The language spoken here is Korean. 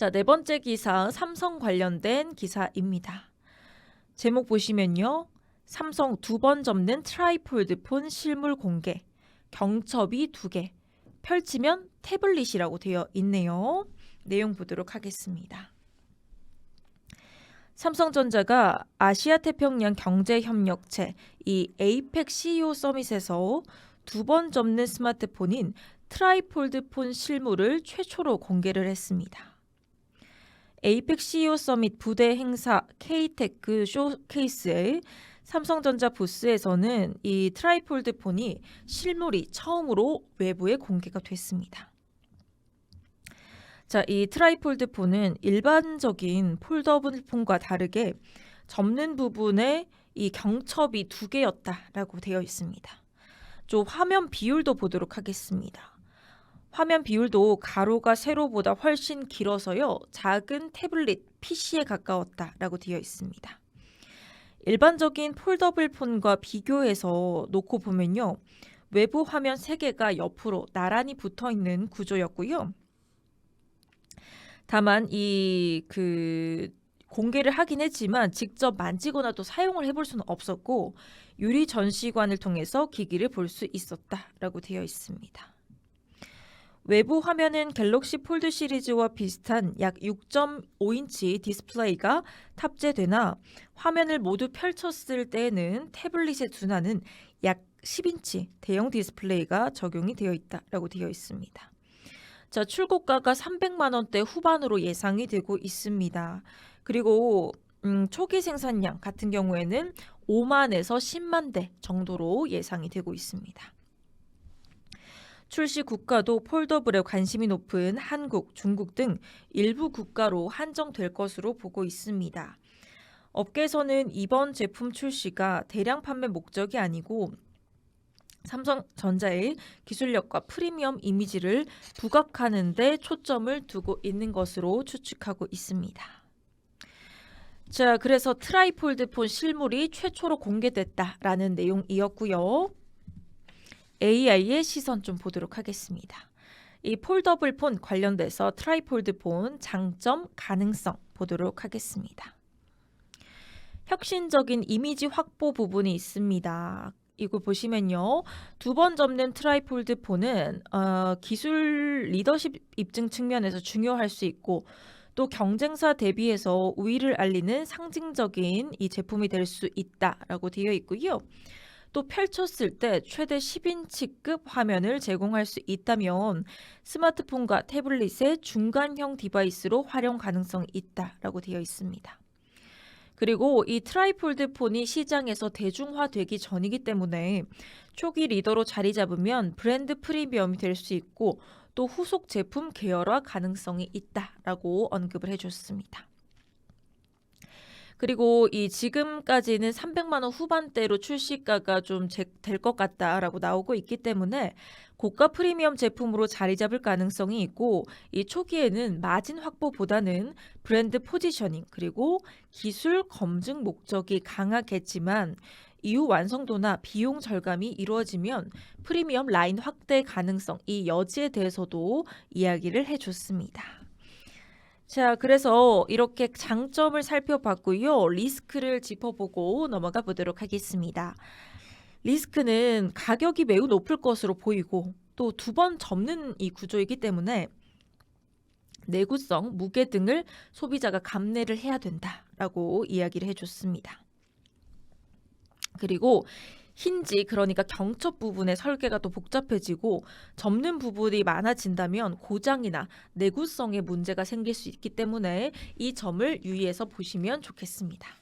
자, 네 번째 기사 삼성 관련된 기사입니다. 제목 보시면요. 삼성 두 번 접는 트라이폴드 폰 실물 공개. 경첩이 두 개. 펼치면 태블릿이라고 되어 있네요. 내용 보도록 하겠습니다. 삼성전자가 아시아 태평양 경제 협력체 이 APEC CEO 서밋에서 두 번 접는 스마트폰인 트라이폴드 폰 실물을 최초로 공개를 했습니다. APEC CEO 서밋 부대 행사 K테크 쇼케이스에 삼성전자 부스에서는 이 트라이폴드 폰이 실물이 처음으로 외부에 공개가 됐습니다. 자, 이 트라이폴드 폰은 일반적인 폴더블 폰과 다르게 접는 부분에 이 경첩이 두 개였다라고 되어 있습니다. 좀 화면 비율도 보도록 하겠습니다. 화면 비율도 가로가 세로보다 훨씬 길어서요. 작은 태블릿 PC에 가까웠다라고 되어 있습니다. 일반적인 폴더블 폰과 비교해서 놓고 보면요. 외부 화면 3개가 옆으로 나란히 붙어 있는 구조였고요. 다만 이 그 공개를 하긴 했지만 직접 만지거나 또 사용을 해볼 수는 없었고 유리 전시관을 통해서 기기를 볼 수 있었다라고 되어 있습니다. 외부 화면은 갤럭시 폴드 시리즈와 비슷한 약 6.5인치 디스플레이가 탑재되나 화면을 모두 펼쳤을 때에는 태블릿에 준하는 약 10인치 대형 디스플레이가 적용이 되어 있다라고 되어 있습니다. 자, 출고가가 300만 원대 후반으로 예상이 되고 있습니다. 그리고 음, 초기 생산량 같은 경우에는 5만에서 10만 대 정도로 예상이 되고 있습니다. 출시 국가도 폴더블에 관심이 높은 한국, 중국 등 일부 국가로 한정될 것으로 보고 있습니다. 업계에서는 이번 제품 출시가 대량 판매 목적이 아니고 삼성전자의 기술력과 프리미엄 이미지를 부각하는 데 초점을 두고 있는 것으로 추측하고 있습니다. 자, 그래서 트라이폴드 폰 실물이 최초로 공개됐다라는 내용이었고요. AI의 시선 좀 보도록 하겠습니다. 이 폴더블 폰 관련돼서 트라이폴드 폰 장점, 가능성 보도록 하겠습니다. 혁신적인 이미지 확보 부분이 있습니다. 이거 보시면요. 두 번 접는 트라이폴드 폰은 어, 기술 리더십 입증 측면에서 중요할 수 있고 또 경쟁사 대비해서 우위를 알리는 상징적인 이 제품이 될 수 있다라고 되어 있고요. 또 펼쳤을 때 최대 10인치급 화면을 제공할 수 있다면 스마트폰과 태블릿의 중간형 디바이스로 활용 가능성이 있다라고 되어 있습니다. 그리고 이 트라이폴드 폰이 시장에서 대중화되기 전이기 때문에 초기 리더로 자리 잡으면 브랜드 프리미엄이 될 수 있고 또 후속 제품 계열화 가능성이 있다라고 언급을 해줬습니다. 그리고 이 지금까지는 300만 원 후반대로 출시가가 좀 될 것 같다라고 나오고 있기 때문에 고가 프리미엄 제품으로 자리 잡을 가능성이 있고 이 초기에는 마진 확보보다는 브랜드 포지셔닝 그리고 기술 검증 목적이 강하겠지만 이후 완성도나 비용 절감이 이루어지면 프리미엄 라인 확대 가능성 이 여지에 대해서도 이야기를 해줬습니다. 자, 그래서 이렇게 장점을 살펴봤고요. 리스크를 짚어보고 넘어가 보도록 하겠습니다. 리스크는 가격이 매우 높을 것으로 보이고 또 두 번 접는 이 구조이기 때문에 내구성, 무게 등을 소비자가 감내를 해야 된다라고 이야기를 해줬습니다. 그리고 힌지 그러니까 경첩 부분의 설계가 또 복잡해지고 접는 부분이 많아진다면 고장이나 내구성에 문제가 생길 수 있기 때문에 이 점을 유의해서 보시면 좋겠습니다.